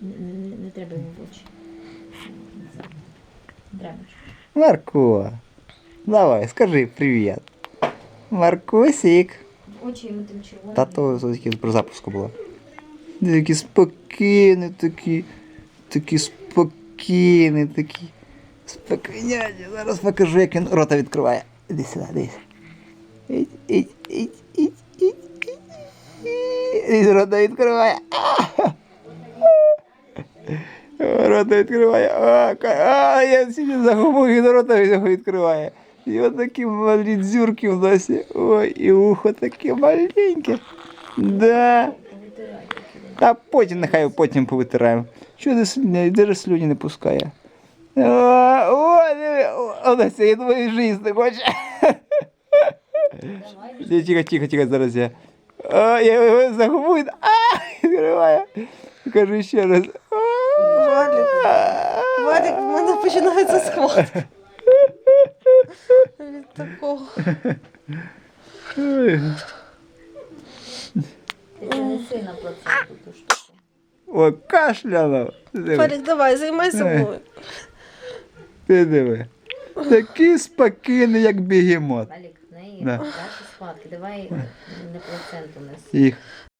Не, не, не треба йому в очі. Не Треба. Марко, давай, скажи привіт. Маркусик. В очі йому тим червоним. Тато тільки про запуску було. Такі спокійні, такі, такі спокійні, такі. Спокійняті. Зараз покажу, як він рота відкриває. Іди сюди, дивись. Ідь, ідь, ідь, ідь, ідь, ідь. Рота відкриває. О, Рота відкриває. А, ка- а, я сьогодні загубив, він рота його відкриває. І от такі малі дзюрки в носі. Ой, і ухо таке маленьке. Да. Повитирай такі. Та потім нехай потім повитираємо. Чого ти слюні, де ж слюні не пускає? О, о, диви, о, Олеся, я думаю, життя не хоче. Давай. Ні, Тихо, тихо, тихо, зараз я. О, я його загубую. А, відкриваю. Кажу ще раз. О, Вадик, в мене починається схватка. Від такого. Штуку. Ой, кашляно. Диви, давай, займайся мною. Ти диви. Такий спокійний, як бігемот. Валік, в неї Да. ваші схватки. Давай не плаценту неси. Їх